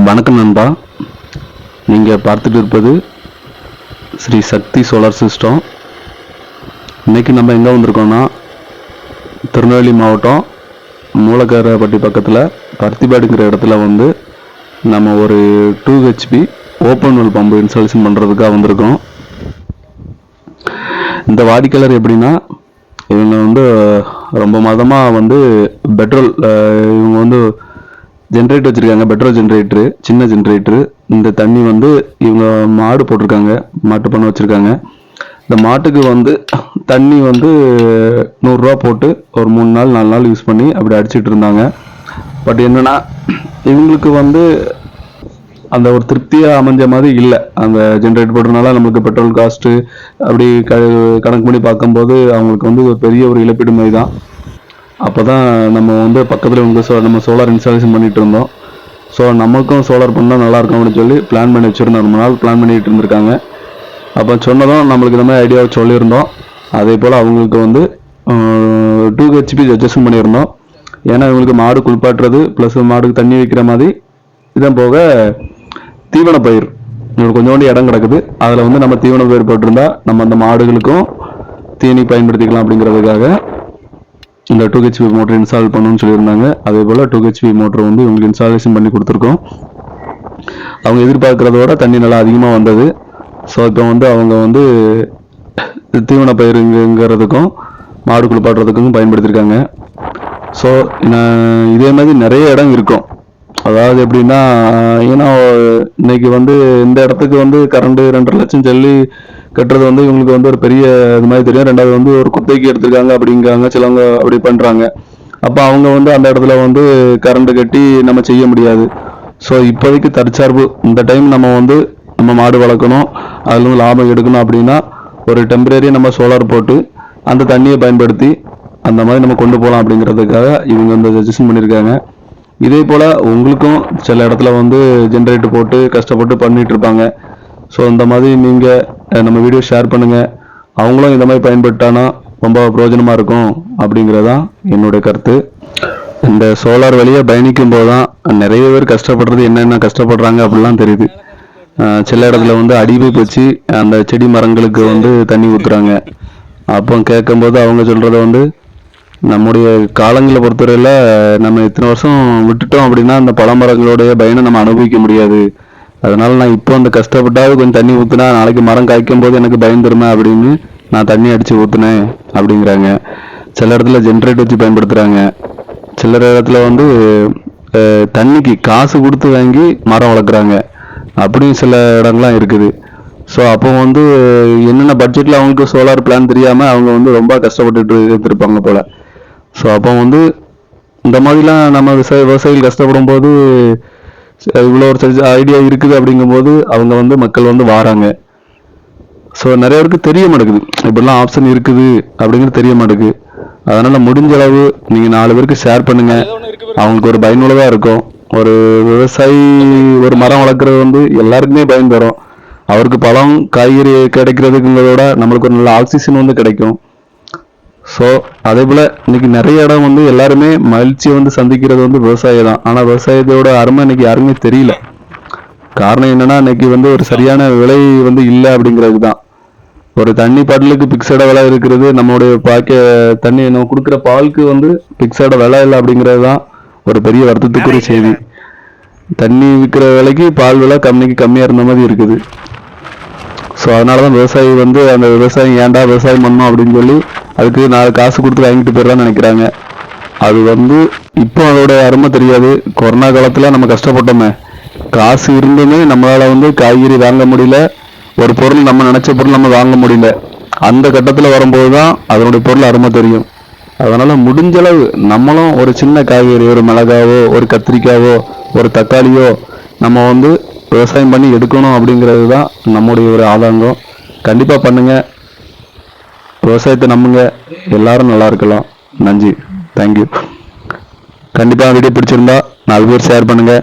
வணக்கம் நண்பா. நீங்கள் பார்த்துட்டு இருப்பது ஸ்ரீ சக்தி சோலார் சிஸ்டம். இன்னைக்கு நம்ம எங்கே வந்திருக்கோம்னா திருநெல்வேலி மாவட்டம் மூலக்கரப்பட்டி பக்கத்தில் பருத்திபாடுங்கிற இடத்துல வந்து நம்ம ஒரு two HP open well pump installation பண்ணுறதுக்காக வந்திருக்கோம். இந்த வாடிக்கையாளர் எப்படின்னா இவங்க வந்து ரொம்ப மாதமாக வந்து பெட்ரோல் இவங்க வந்து ஜென்ரேட்டர் வச்சுருக்காங்க பெட்ரோல் ஜென்ரேட்டரு சின்ன ஜென்ரேட்டரு இந்த தண்ணி வந்து இவங்க மாடு போட்டிருக்காங்க மாட்டு பண்ண வச்சுருக்காங்க. இந்த மாட்டுக்கு வந்து தண்ணி வந்து நூறுரூவா போட்டு ஒரு மூணு நாள் நாலு நாள் யூஸ் பண்ணி அப்படி அடிச்சிட்டு இருந்தாங்க. பட் என்னென்னா இவங்களுக்கு வந்து அந்த ஒரு திருப்தியாக அமைஞ்ச மாதிரி இல்லை. அந்த ஜென்ரேட் போடுறதுனால நம்மளுக்கு பெட்ரோல் காஸ்ட்டு அப்படி க கணக்கு பண்ணி பார்க்கும்போது அவங்களுக்கு வந்து ஒரு பெரிய ஒரு இழப்பீடு மாதிரி தான். அப்போ தான் நம்ம வந்து பக்கத்தில் வந்து சோ நம்ம சோலார் இன்ஸ்டாலேஷன் பண்ணிட்டு இருந்தோம். ஸோ நமக்கும் சோலார் பண்ணால் நல்லா இருக்கும் அப்படின்னு சொல்லி பிளான் பண்ணி வச்சுருந்தோம். ரொம்ப நாள் பிளான் பண்ணிட்டு இருந்திருக்காங்க. அப்போ சொன்னதும் நம்மளுக்கு இந்த மாதிரி ஐடியாவை சொல்லியிருந்தோம். அதே போல் அவங்களுக்கு வந்து டூ ஹெச்பி அட்ஜஸ்ட் பண்ணியிருந்தோம். ஏன்னா இவங்களுக்கு மாடு குளிப்பாட்டுறது ப்ளஸ் மாடுக்கு தண்ணி வைக்கிற மாதிரி இதன் போக தீவன பயிர். இவங்களுக்கு கொஞ்சோண்டு இடம் கிடக்குது. அதில் வந்து நம்ம தீவன பயிர் போட்டிருந்தா நம்ம அந்த மாடுகளுக்கும் தீனி பயன்படுத்திக்கலாம் அப்படிங்கிறதுக்காக இந்த டூ ஹெச்பி மோட்டர் இன்ஸ்டால் பண்ணணும்னு சொல்லியிருந்தாங்க. அதே போல் டூ ஹெச்பி மோட்டர் வந்து இவங்களுக்கு இன்ஸ்டாலேஷன் பண்ணி கொடுத்துருக்கோம். அவங்க எதிர்பார்க்குறதோட விட தண்ணி நல்லா அதிகமாக வந்தது. ஸோ இப்போ வந்து அவங்க வந்து தீவன பயிருங்கிறதுக்கும் மாடு குளிப்பாட்டுறதுக்கும் பயன்படுத்தியிருக்காங்க. ஸோ இதே மாதிரி நிறைய இடம் இருக்கும். அதாவது எப்படின்னா ஏன்னா இன்னைக்கு வந்து இந்த இடத்துக்கு வந்து கரண்ட் ரெண்டரை லட்சம் சொல்லி கட்டுறது வந்து இவங்களுக்கு வந்து ஒரு பெரிய இது மாதிரி தெரியும். ரெண்டாவது வந்து ஒரு குத்தகைக்கு எடுத்திருக்காங்க அப்படிங்கிறாங்க. சிலவங்க அப்படி பண்றாங்க. அப்போ அவங்க வந்து அந்த இடத்துல வந்து கரண்ட் கட்டி நம்ம செய்ய முடியாது. ஸோ இப்போதைக்கு தற்சார்பு. இந்த டைம் நம்ம வந்து நம்ம மாடு வளர்க்கணும். அதில் வந்து லாபம் எடுக்கணும் அப்படின்னா ஒரு டெம்பரரி நம்ம சோலார் போட்டு அந்த தண்ணியை பயன்படுத்தி அந்த மாதிரி நம்ம கொண்டு போகலாம் அப்படிங்கிறதுக்காக இவங்க வந்து சஜஷன் பண்ணியிருக்காங்க. இதே போல் உங்களுக்கும் சில இடத்துல வந்து ஜென்ரேட்டர் போட்டு கஷ்டப்பட்டு பண்ணிட்டு இருப்பாங்க. ஸோ இந்த மாதிரி நீங்கள் நம்ம வீடியோ ஷேர் பண்ணுங்கள் அவங்களும் இந்த மாதிரி பயன்பட்டானா ரொம்ப பிரயோஜனமாக இருக்கும் அப்படிங்கிறதான் என்னுடைய கருத்து. இந்த சோலார் வழியை பயணிக்கும் போது தான் நிறைய பேர் கஷ்டப்படுறது என்னென்ன கஷ்டப்படுறாங்க அப்படிலாம் தெரியுது. சில இடத்துல வந்து அடிபைப் வச்சு அந்த செடி மரங்களுக்கு வந்து தண்ணி ஊற்றுறாங்க அப்போ கேட்கும்போது அவங்க சொல்கிறத வந்து நம்முடைய காலங்களை பொறுத்தவரையில் நம்ம இத்தனை வருஷம் விட்டுட்டோம் அப்படின்னா அந்த பழமரங்களுடைய பயனை நம்ம அனுபவிக்க முடியாது. அதனால நான் இப்போ அந்த கஷ்டப்பட்டாவது கொஞ்சம் தண்ணி ஊற்றுனா நாளைக்கு மரம் காய்க்கும் போது எனக்கு பயந்துருமே அப்படின்னு நான் தண்ணி அடித்து ஊற்றுனேன் அப்படிங்கிறாங்க. சில இடத்துல ஜென்ரேட் வச்சு பயன்படுத்துகிறாங்க சில இடத்துல வந்து தண்ணிக்கு காசு கொடுத்து வாங்கி மரம் வளர்க்குறாங்க. அப்படியும் சில இடங்கள்லாம் இருக்குது. ஸோ அப்போ வந்து என்னென்ன பட்ஜெட்டில் அவங்களுக்கு சோலார் பிளான் தெரியாமல் அவங்க வந்து ரொம்ப கஷ்டப்பட்டுட்டு இருந்திருப்பாங்க போல். ஸோ அப்போ வந்து இந்த மாதிரிலாம் நம்ம விவசாய விவசாயிகள் கஷ்டப்படும் போது இவ்வளோ ஒரு ஐடியா இருக்குது அப்படிங்கும்போது அவங்க வந்து மக்கள் வந்து வாராங்க. ஸோ நிறைய பேருக்கு தெரிய மாட்டேங்குது. இப்படிலாம் ஆப்ஷன் இருக்குது அப்படிங்கிறது தெரிய மாட்டேங்குது. அதனால முடிஞ்ச அளவு நீங்க நாலு பேருக்கு ஷேர் பண்ணுங்க. அவங்களுக்கு ஒரு பயனுள்ளதா இருக்கும். ஒரு விவசாயி ஒரு மரம் வளர்க்குறது வந்து எல்லாருக்குமே பயன் தரும். அவருக்கு பழம் காய்கறி கிடைக்கிறதுங்கிறத விட நம்மளுக்கு ஒரு நல்ல ஆக்சிஜன் வந்து கிடைக்கும். ஸோ அதே போல இன்னைக்கு நிறைய இடம் வந்து எல்லாருமே மகிழ்ச்சியை வந்து சந்திக்கிறது வந்து விவசாயம் தான். ஆனால் விவசாயத்தோட அருமை இன்னைக்கு யாருமே தெரியல. காரணம் என்னன்னா இன்னைக்கு வந்து ஒரு சரியான விலை வந்து இல்லை அப்படிங்கிறது தான். ஒரு தண்ணி பாட்டிலுக்கு பிக்சட விலை இருக்கிறது நம்மளுடைய பாக்க தண்ணி நம்ம கொடுக்குற பாலுக்கு வந்து பிக்சட விலை இல்லை அப்படிங்கிறது தான் ஒரு பெரிய வருத்தத்துக்குரிய செய்தி. தண்ணி விற்கிற விலைக்கு பால் விலை கம்மிக்கு கம்மியாக இருந்த மாதிரி இருக்குது. ஸோ அதனால தான் விவசாயி வந்து அந்த விவசாயம் ஏன்டா விவசாயம் பண்ணோம் அப்படின்னு சொல்லி அதுக்கு நாலு காசு கொடுத்து வாங்கிட்டு போயிடலாம்னு நினைக்கிறாங்க. அது வந்து இப்போ அதோட அருமை தெரியாது. கொரோனா காலத்தில் நம்ம கஷ்டப்பட்டோமே. காசு இருந்துமே நம்மளால் வந்து காய்கறி வாங்க முடியல. ஒரு பொருள் நம்ம நினச்ச பொருள் நம்ம வாங்க முடியல. அந்த கட்டத்தில் வரும்போது தான் அதனுடைய பொருள் அருமை தெரியும். அதனால் முடிஞ்சளவு நம்மளும் ஒரு சின்ன காய்கறி ஒரு மிளகாவோ ஒரு கத்திரிக்காவோ ஒரு தக்காளியோ நம்ம வந்து விவசாயம் பண்ணி எடுக்கணும் அப்படிங்கிறது தான் நம்முடைய ஒரு ஆதங்கம். கண்டிப்பாக பண்ணுங்கள் விவசாயத்தை நம்புங்க. எல்லாரும் நல்லா இருக்கலாம். நன்றி. தேங்க்யூ கண்டிப்பாக வீடியோ பிடிச்சிருந்தா நாலு பேர் ஷேர் பண்ணுங்கள்